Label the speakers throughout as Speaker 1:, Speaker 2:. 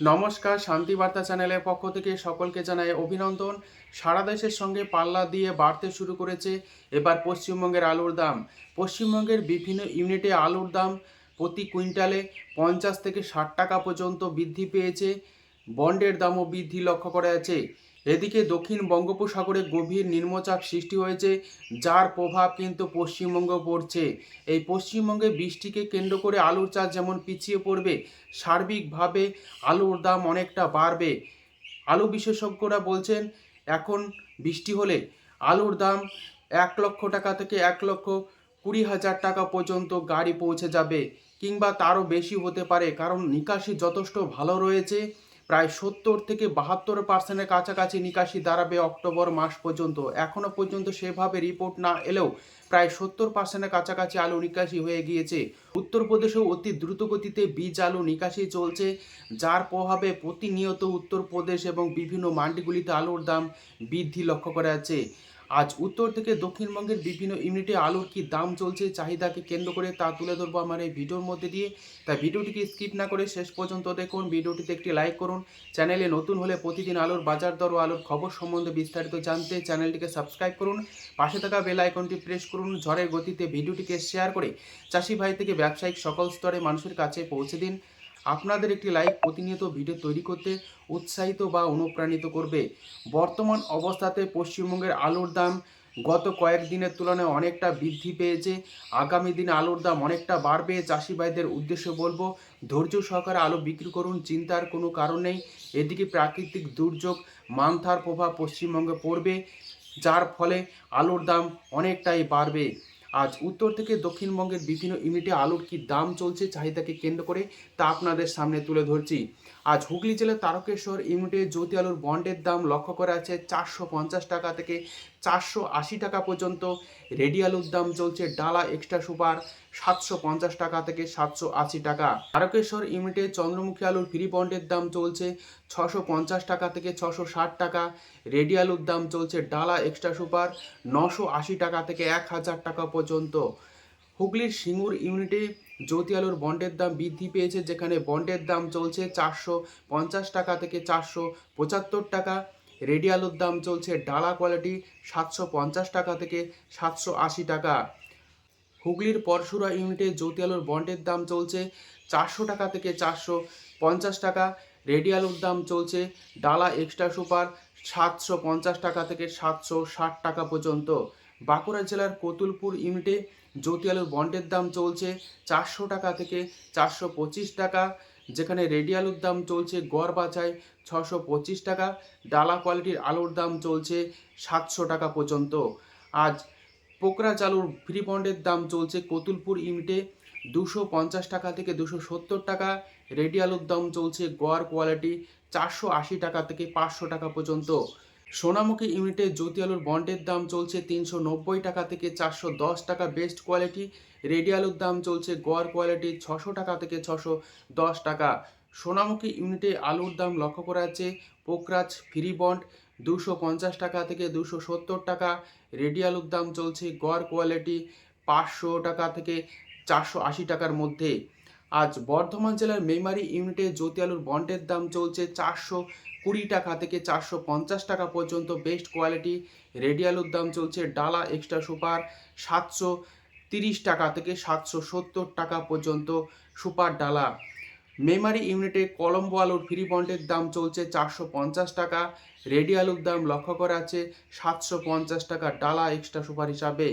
Speaker 1: নমস্কার, শান্তিবার্তা চ্যানেলের পক্ষ থেকে সকলকে জানাই অভিনন্দন। সারা দেশের সঙ্গে পাল্লা দিয়ে বাড়তে শুরু করেছে এবার পশ্চিমবঙ্গের আলুর দাম। পশ্চিমবঙ্গের বিভিন্ন ইউনিটে আলুর দাম প্রতি কুইন্টালে পঞ্চাশ থেকে ষাট টাকা পর্যন্ত বৃদ্ধি পেয়েছে। বন্ডের দামও বৃদ্ধি লক্ষ্য করা যাচ্ছে। এদিকে দক্ষিণ বঙ্গোপসাগরে গভীর নিম্নচাপ সৃষ্টি হয়েছে, যার প্রভাব কিন্তু পশ্চিমবঙ্গ পড়ছে। এই পশ্চিমবঙ্গে বৃষ্টিকে কেন্দ্র করে আলুর চাষ যেমন পিছিয়ে পড়বে, সার্বিকভাবে আলুর দাম অনেকটা বাড়বে। আলু বিশেষজ্ঞরা বলছেন, এখন বৃষ্টি হলে আলুর দাম এক লক্ষ টাকা থেকে এক লক্ষ কুড়ি হাজার টাকা পর্যন্ত গাড়ি পৌঁছে যাবে, কিংবা তারও বেশি হতে পারে, কারণ নিকাশি যথেষ্ট ভালো রয়েছে। প্রায় সত্তর থেকে বাহাত্তর পার্সেন্টের কাছাকাছি নিকাশি দাঁড়াবে অক্টোবর মাস পর্যন্ত। এখনও পর্যন্ত সেভাবে রিপোর্ট না এলেও প্রায় সত্তর পার্সেন্টের কাছাকাছি আলু নিকাশি হয়ে গিয়েছে। উত্তরপ্রদেশেও অতি দ্রুত গতিতে বীজ আলু নিকাশি চলছে, যার প্রভাবে প্রতিনিয়ত উত্তরপ্রদেশ এবং বিভিন্ন মান্ডিগুলিতে আলুর দাম বৃদ্ধি লক্ষ্য করা যাচ্ছে। আজ উত্তর থেকে দক্ষিণবঙ্গের বিভিন্ন ইউনিটে আলুর কি দাম চলছে, চাহিদাকে কেন্দ্র করে তা তুলে ধরবো আমার এই ভিডিওর মধ্যে দিয়ে। তাই ভিডিওটিকে স্কিপ না করে শেষ পর্যন্ত দেখুন, ভিডিওটিতে একটি লাইক করুন। চ্যানেলে নতুন হলে প্রতিদিন আলুর বাজার দর ও আলুর খবর সম্বন্ধে বিস্তারিত জানতে চ্যানেলটিকে সাবস্ক্রাইব করুন। পাশে থাকা বেল আইকনটি প্রেস করুন, ঝড়ের গতিতে ভিডিওটিকে শেয়ার করে চাষি ভাই থেকে ব্যবসায়িক সকল স্তরে মানুষের কাছে পৌঁছে দিন। আপনাদের একটি লাইক প্রতিনিয়ত ভিডিও তৈরি করতে উৎসাহিত বা অনুপ্রাণিত করবে। বর্তমান অবস্থাতে পশ্চিমবঙ্গের আলুর দাম গত কয়েকদিনের তুলনায় অনেকটা বৃদ্ধি পেয়েছে। আগামী দিনে আলুর দাম অনেকটা বাড়বে, চাষি ভাইদের উদ্দেশ্যে বলব, ধৈর্য সহকারে আলু বিক্রি করুন, চিন্তার কোনো কারণ নেই। এদিকে প্রাকৃতিক দুর্যোগ, মান্থার প্রভাব পশ্চিমবঙ্গে পড়বে, যার ফলে আলুর দাম অনেকটাই বাড়বে। আজ উত্তর থেকে দক্ষিণবঙ্গের বিভিন্ন ইউনিটে আলুর কি দাম চলছে চাহিদাকে কেন্দ্র করে তা আপনাদের সামনে তুলে ধরছি। আজ হুগলি জেলার তারকেশ্বর ইউনিটে জ্যোতি আলুর বন্ডের দাম লক্ষ্য করা আছে চারশো পঞ্চাশ টাকা থেকে চারশো আশি টাকা পর্যন্ত। রেডি আলুর দাম চলছে ডালা এক্সট্রা সুপার সাতশো পঞ্চাশ টাকা থেকে সাতশো আশি টাকা। তারকেশ্বর ইউনিটে চন্দ্রমুখী আলুর ফ্রি বন্ডের দাম চলছে ছশো পঞ্চাশ টাকা থেকে ছশো ষাট টাকা। রেডি আলুর দাম চলছে ডালা এক্সট্রা সুপার নশো আশি টাকা থেকে এক হাজার টাকা পর্যন্ত। হুগলির সিঙ্গুর ইউনিটে জ্যোতি আলুর বন্ডের দাম বৃদ্ধি পেয়েছে, যেখানে বন্ডের দাম চলছে চারশো পঞ্চাশ টাকা থেকে চারশো পঁচাত্তর টাকা। রেডি আলুর দাম চলছে ডালা কোয়ালিটি সাতশো পঞ্চাশ টাকা থেকে সাতশো আশি টাকা। হুগলির পরশুরা ইউনিটে জ্যোতি আলুর বন্ডের দাম চলছে চারশো টাকা থেকে চারশো পঞ্চাশ টাকা। রেডি আলুর দাম চলছে ডালা এক্সট্রা সুপার সাতশো পঞ্চাশ টাকা থেকে সাতশো ষাট টাকা পর্যন্ত। বাঁকুড়া জেলার কতুলপুর ইউনিটে জ্যোতি আলুর বন্ডের দাম চলছে চারশো টাকা থেকে চারশো পঁচিশ টাকা, যেখানে রেডি আলুর দাম চলছে গড় বাছায় ছশো পঁচিশ টাকা, ডালা কোয়ালিটির আলুর দাম চলছে সাতশো টাকা পর্যন্ত। আজ পোকরা চালুর ফ্রি বন্ডের দাম চলছে কতুলপুর ইউনিটে দুশো পঞ্চাশ টাকা থেকে দুশো সত্তর টাকা রেডি আলুর দাম চলছে গড় কোয়ালিটি চারশো আশি টাকা থেকে পাঁচশো টাকা পর্যন্ত। সোনামুখী ইউনিটে জ্যোতি আলুর বন্ডের দাম চলছে তিনশো নব্বই টাকা থেকে চারশো দশ টাকা বেস্ট কোয়ালিটি। রেডি আলুর দাম চলছে গড় কোয়ালিটি ছশো টাকা থেকে ছশো দশ টাকা। সোনামুখী ইউনিটে আলুর দাম লক্ষ্য করা যাচ্ছে, পোকরাজ ফ্রি বন্ড দুশো পঞ্চাশ টাকা থেকে দুশো সত্তর টাকা। রেডি আলুর দাম চলছে গড় কোয়ালিটি পাঁচশো টাকা থেকে চারশো আশি টাকার মধ্যে। আজ বর্ধমান জেলার মেমারি ইউনিটে জ্যোতি আলুর বন্ডের দাম চলছে চারশো কুড়ি টাকা থেকে চারশো পঞ্চাশ টাকা পর্যন্ত। বেস্ট কোয়ালিটি রেডি আলুর দাম চলছে ডালা এক্সট্রা সুপার সাতশো তিরিশ টাকা থেকে সাতশো সত্তর টাকা পর্যন্ত সুপার ডালা। মেমারি ইউনিটে কলম্বো আলুর ফ্রি বন্ডের দাম চলছে চারশো পঞ্চাশ টাকা। রেডি আলুর দাম লক্ষ্য করা আছে সাতশো পঞ্চাশ টাকা ডালা এক্সট্রা সুপার হিসাবে।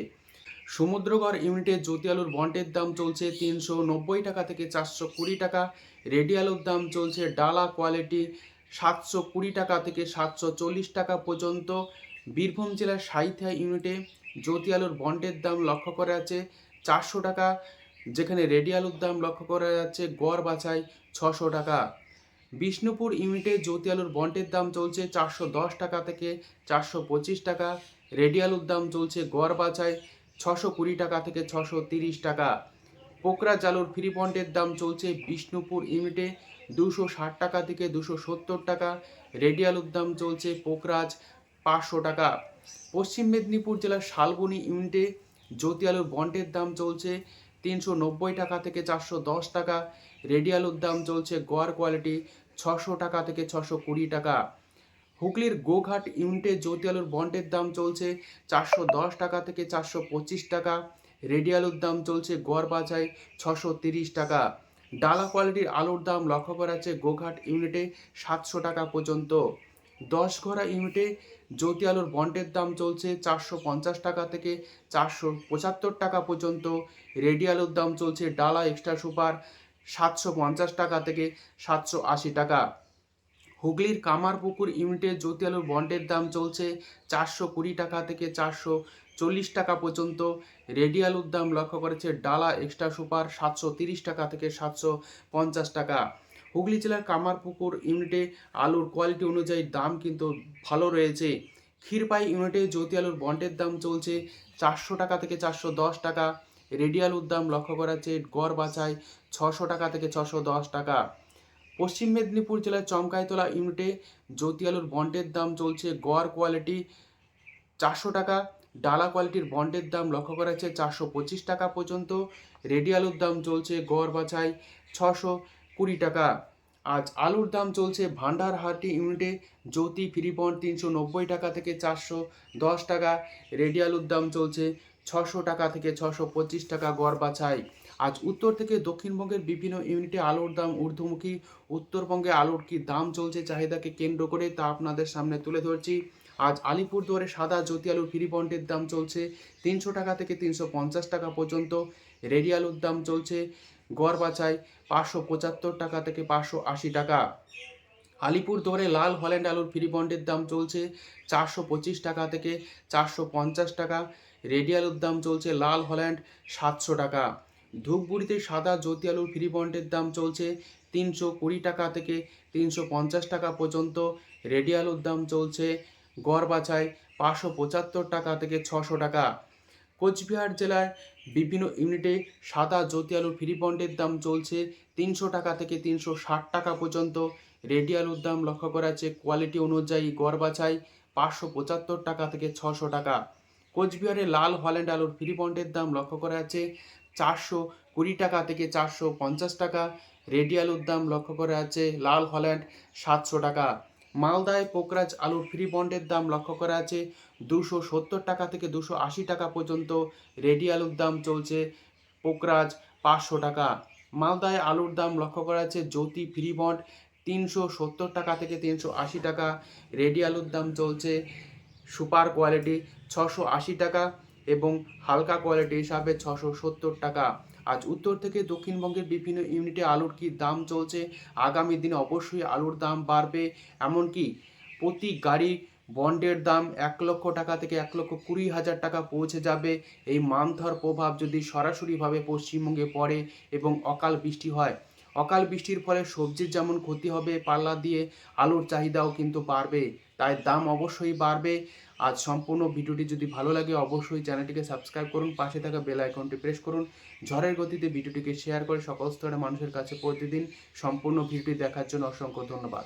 Speaker 1: সমুদ্রগড় ইউনিটে জ্যোতি আলুর বন্ডের দাম চলছে তিনশো নব্বই টাকা থেকে চারশো কুড়ি টাকা। রেডি আলুর দাম চলছে ডালা কোয়ালিটি সাতশো কুড়ি টাকা থেকে সাতশো চল্লিশ টাকা পর্যন্ত। বীরভূম জেলার সাইথিয়া ইউনিটে জ্যোতি আলুর বন্ডের দাম লক্ষ্য করা আছে চারশো টাকা, যেখানে রেডি আলুর দাম লক্ষ্য করা যাচ্ছে গড় বাছাই ছশো টাকা। বিষ্ণুপুর ইউনিটে জ্যোতি আলুর বন্ডের দাম চলছে চারশো দশ টাকা থেকে চারশো পঁচিশ টাকা। রেডি আলুর দাম চলছে গড় বাছাই ছশো কুড়ি টাকা থেকে ছশো তিরিশ টাকা। পোকরা জালুর ফ্রি বন্ডের দাম চলছে বিষ্ণুপুর ইউনিটে দুশো ষাট টাকা থেকে দুশো সত্তর টাকা। রেডিয়ালুর দাম চলছে পোকরাজ পাঁচশো টাকা। পশ্চিম মেদিনীপুর জেলার শালবনী ইউনিটে জ্যোতি আলুর বন্ডের দাম চলছে তিনশো নব্বই টাকা থেকে চারশো দশ টাকা। রেডিয়ালুর দাম চলছে গোয়ার কোয়ালিটি ছশো টাকা থেকে ছশো কুড়ি টাকা। হুগলির গোঘাট ইউনিটে জ্যোতি আলুর বন্ডের দাম চলছে চারশো দশ টাকা থেকে চারশো পঁচিশ টাকা। রেডি আলুর দাম চলছে গড় বাজায় ছশো তিরিশ টাকা। ডালা কোয়ালিটির আলুর দাম লক্ষ্য করা যাচ্ছে গোঘাট ইউনিটে সাতশো টাকা পর্যন্ত। দশ ঘোড়া ইউনিটে জ্যোতি আলুর বন্ডের দাম চলছে চারশো পঞ্চাশ টাকা থেকে চারশো পঁচাত্তর টাকা পর্যন্ত। রেডি আলুর দাম চলছে ডালা এক্সট্রা সুপার সাতশো পঞ্চাশ টাকা থেকে সাতশো আশি টাকা। হুগলির কামারপুকুর ইউনিটে জ্যোতি আলুর বন্ডের দাম চলছে চারশো কুড়ি টাকা থেকে চারশো চল্লিশ টাকা পর্যন্ত। রেডি আলুর দাম লক্ষ্য করেছে ডালা এক্সট্রা সুপার সাতশো তিরিশ টাকা থেকে সাতশো পঞ্চাশ টাকা। হুগলি জেলার কামারপুকুর ইউনিটে আলুর কোয়ালিটি অনুযায়ী দাম কিন্তু ভালো রয়েছে। ক্ষীরপাই ইউনিটে জ্যোতি আলুর বন্ডের দাম চলছে চারশো টাকা থেকে চারশো দশ টাকা। রেডি আলুর দাম লক্ষ্য করা যাচ্ছে গড় বাছায় ছশো টাকা থেকে ছশো দশ টাকা। পশ্চিম মেদিনীপুর জেলার চমকাইতলা ইউনিটে জ্যোতি আলুর বন্ডের দাম চলছে গড় কোয়ালিটি চারশো টাকা, ডালা কোয়ালিটির বন্ডের দাম লক্ষ্য করা যাচ্ছে চারশো পঁচিশ টাকা পর্যন্ত রেডি আলুর দাম চলছে গড় বাছাই ছশো কুড়ি টাকা। আজ আলুর দাম চলছে ভান্ডারহাটি ইউনিটে, জ্যোতি ফ্রি বন্ড তিনশো নব্বই টাকা থেকে চারশো দশ টাকা রেডি আলুর দাম চলছে ছশো টাকা থেকে ছশো পঁচিশ টাকা গড় বাছাই। আজ উত্তর থেকে দক্ষিণবঙ্গের বিভিন্ন ইউনিটে আলুর দাম ঊর্ধ্বমুখী। উত্তরবঙ্গে আলুর কি দাম চলছে চাহিদাকে কেন্দ্র করে তা আপনাদের সামনে তুলে ধরছি। আজ আলিপুরদুয়ারে সাদা জ্যোতি আলুর ফ্রি বন্ডের দাম চলছে তিনশো টাকা থেকে তিনশো পঞ্চাশ টাকা পর্যন্ত। রেডি আলুর দাম চলছে গড় বাছাই পাঁচশো পঁচাত্তর টাকা থেকে পাঁচশো আশি টাকা। আলিপুর আলিপুরদুয়ারে লাল হল্যান্ড আলুর ফ্রি বন্ডের দাম চলছে চারশো পঁচিশ টাকা থেকে চারশো পঞ্চাশ টাকা। রেডি আলুর দাম চলছে লাল হল্যান্ড সাতশো টাকা। ধূপগুড়িতে সাদা জ্যোতি আলুর ফ্রি বন্ডের দাম চলছে তিনশো কুড়ি টাকা থেকে তিনশো পঞ্চাশ টাকা পর্যন্ত। রেডি আলুর দাম চলছে গড় বাছায় পাঁচশো পঁচাত্তর টাকা থেকে ছশো টাকা। কোচবিহার জেলার বিভিন্ন ইউনিটে সাদা জ্যোতি আলুর ফ্রি বন্ডের দাম চলছে তিনশো টাকা থেকে তিনশো ষাট টাকা পর্যন্ত। রেডি আলুর দাম লক্ষ্য করা যাচ্ছে কোয়ালিটি অনুযায়ী গড় বাছাই পাঁচশো পঁচাত্তর টাকা থেকে ছশো টাকা। কোচবিহারে লাল হল্যান্ড আলুর ফ্রি বন্ডের দাম লক্ষ্য করা যাচ্ছে চারশো কুড়ি টাকা থেকে চারশো পঞ্চাশ টাকা। রেডি আলুর দাম লক্ষ্য করা যাচ্ছে লাল হল্যান্ড সাতশো টাকা। মালদায় পোকরাজ আলুর ফ্রি বন্ডের দাম লক্ষ্য করা আছে দুশো সত্তর টাকা থেকে দুশো আশি টাকা পর্যন্ত। রেডি আলুর দাম চলছে পোকরাজ পাঁচশো টাকা। মালদায় আলুর দাম লক্ষ্য করা আছে জ্যোতি ফ্রি বন্ড তিনশো সত্তর টাকা থেকে তিনশো আশি টাকা। রেডি আলুর দাম চলছে সুপার কোয়ালিটি ছশো আশি টাকা এবং হালকা কোয়ালিটি হিসাবে ছশো সত্তর টাকা। আজ উত্তর থেকে দক্ষিণবঙ্গের বিভিন্ন ইউনিটে আলুর কি দাম চলছে? আগামী দিনে অবশ্যই আলুর দাম বাড়বে, এমনকি প্রতি গাড়ি বন্ডের দাম এক লক্ষ টাকা থেকে এক লক্ষ কুড়ি হাজার টাকা পৌঁছে যাবে। এই মানধর প্রভাব যদি সরাসরিভাবে পশ্চিমবঙ্গে পড়ে এবং অকাল বৃষ্টি হয়, অকাল বৃষ্টির ফলে সবজির যেমন ক্ষতি হবে পাল্লা দিয়ে, আলুর চাহিদাও কিন্তু বাড়বে। তাই দাম অবশ্যই বাড়বে। আজ সম্পূর্ণ ভিডিওটি যদি ভালো লাগে, অবশ্যই চ্যানেলটিকে সাবস্ক্রাইব করুন, পাশে থাকা বেল আইকনটি প্রেস করুন। ঝড়ের গতিতে ভিডিওটিকে শেয়ার করে সকল স্তরের মানুষের কাছে প্রতিদিন সম্পূর্ণ ভিডিওটি দেখার জন্য অসংখ্য ধন্যবাদ।